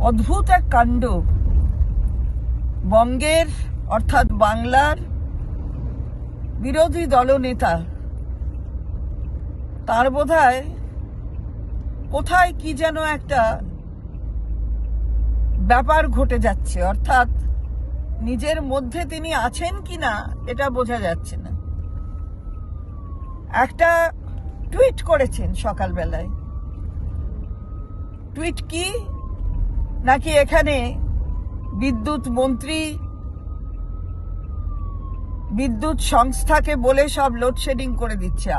অদ্ভুত এক কাণ্ড। বঙ্গের, অর্থাৎ বাংলার বিরোধী দলনেতা। তার বোধহয় কোথায় কি যেন একটা ব্যাপার ঘটে যাচ্ছে। অর্থাৎ নিজের মধ্যে তিনি আছেন কি না, এটা বোঝা যাচ্ছে না। একটা টুইট করেছেন সকালবেলায়। টুইট কি? নাকি এখানে বিদ্যুৎ মন্ত্রী, বিদ্যুৎ সংস্থাকে বলে সব লোডশেডিং করে দিচ্ছে?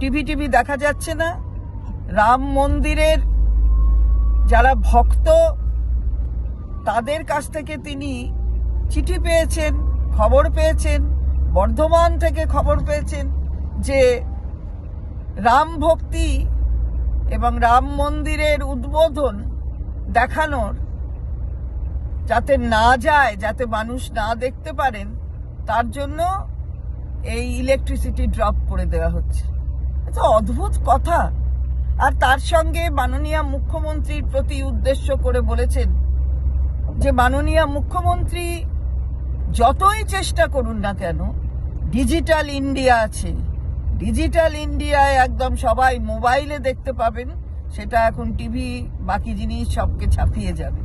টিভি টিভি দেখা যাচ্ছে না। রাম মন্দিরের যারা ভক্ত, তাদের কাছ থেকে তিনি চিঠি পেয়েছেন, খবর পেয়েছেন, বর্ধমান থেকে খবর পেয়েছেন যে রাম ভক্তি এবং রাম মন্দিরের উদ্বোধন দেখানোর, যাতে না যায়, যাতে মানুষ না দেখতে পারেন, তার জন্য এই ইলেকট্রিসিটি ড্রপ করে দেওয়া হচ্ছে। এটা অদ্ভুত কথা। আর তার সঙ্গে মাননীয় মুখ্যমন্ত্রীর প্রতি উদ্দেশ্য করে বলেছেন যে, মাননীয় মুখ্যমন্ত্রী যতই চেষ্টা করুন না কেন ডিজিটাল ইন্ডিয়া আছে। ডিজিটাল ইন্ডিয়ায় একদম সবাই মোবাইলে দেখতে পাবেন। সেটা এখন টিভি, বাকি জিনিস সবকে ছাপিয়ে যাবে।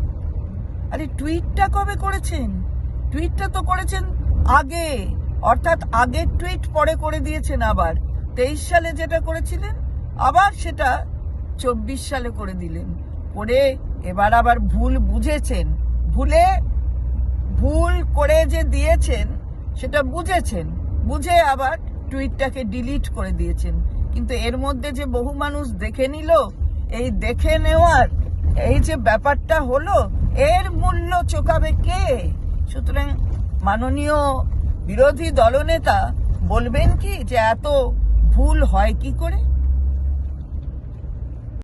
আরে টুইটটা কবে করেছেন? টুইটটা তো করেছেন আগে। অর্থাৎ আগের টুইট পরে করে দিয়েছেন আবার। তেইশ সালে যেটা করেছিলেন, আবার সেটা চব্বিশ সালে করে দিলেন। করে এবার আবার ভুল বুঝেছেন। ভুলে ভুল করে যে দিয়েছেন, সেটা বুঝেছেন। বুঝে আবার টুইটটাকে ডিলিট করে দিয়েছেন। কিন্তু এর মধ্যে যে বহু মানুষ দেখে নিল এই দেখে নেওয়ার এই যে ব্যাপারটা হলো, এর মূল্য চোকাবে কে? সুতরাং মাননীয় বিরোধী দলনেতা বলবেন কি যে এত ভুল হয় কি করে?